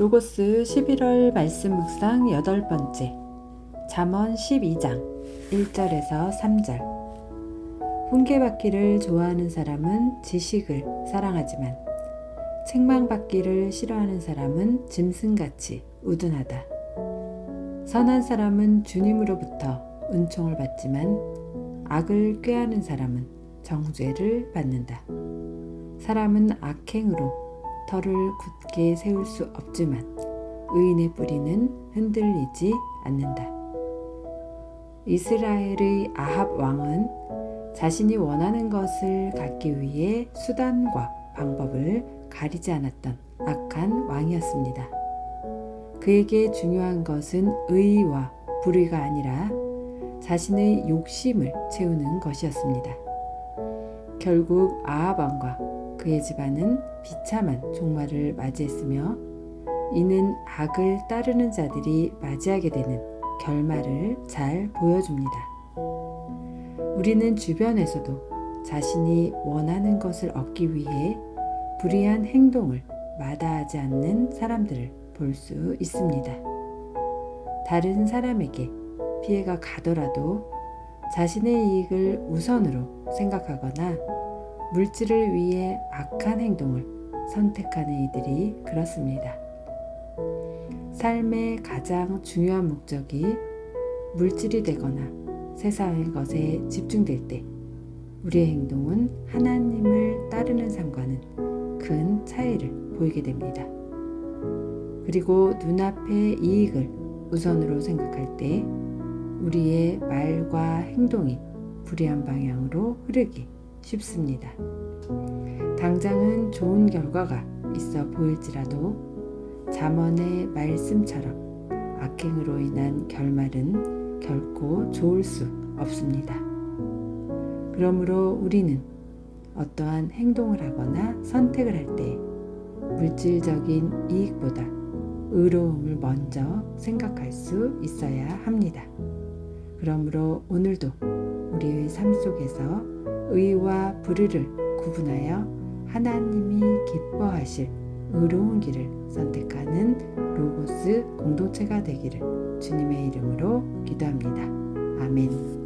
로고스 11월 말씀 묵상 여덟 번째 잠언 12장 1절에서 3절 훈계받기를 좋아하는 사람은 지식을 사랑하지만 책망받기를 싫어하는 사람은 짐승같이 우둔하다. 선한 사람은 주님으로부터 은총을 받지만 악을 꾀하는 사람은 정죄를 받는다. 사람은 악행으로 털을 굳게 세울 수 없지만 의인의 뿌리는 흔들리지 않는다. 이스라엘의 아합 왕은 자신이 원하는 것을 갖기 위해 수단과 방법을 가리지 않았던 악한 왕이었습니다. 그에게 중요한 것은 의와 불의가 아니라 자신의 욕심을 채우는 것이었습니다. 결국 아합 왕과 그의 집안은 비참한 종말을 맞이했으며 이는 악을 따르는 자들이 맞이하게 되는 결말을 잘 보여줍니다. 우리는 주변에서도 자신이 원하는 것을 얻기 위해 불의한 행동을 마다하지 않는 사람들을 볼 수 있습니다. 다른 사람에게 피해가 가더라도 자신의 이익을 우선으로 생각하거나 물질을 위해 악한 행동을 선택하는 이들이 그렇습니다. 삶의 가장 중요한 목적이 물질이 되거나 세상의 것에 집중될 때 우리의 행동은 하나님을 따르는 삶과는 큰 차이를 보이게 됩니다. 그리고 눈앞의 이익을 우선으로 생각할 때 우리의 말과 행동이 불의한 방향으로 흐르기 쉽습니다. 당장은 좋은 결과가 있어 보일지라도 잠언의 말씀처럼 악행으로 인한 결말은 결코 좋을 수 없습니다. 그러므로 우리는 어떠한 행동을 하거나 선택을 할 때 물질적인 이익보다 의로움을 먼저 생각할 수 있어야 합니다. 그러므로 오늘도 우리의 삶 속에서 의와 불의를 구분하여 하나님이 기뻐하실 의로운 길을 선택하는 로고스 공동체가 되기를 주님의 이름으로 기도합니다. 아멘.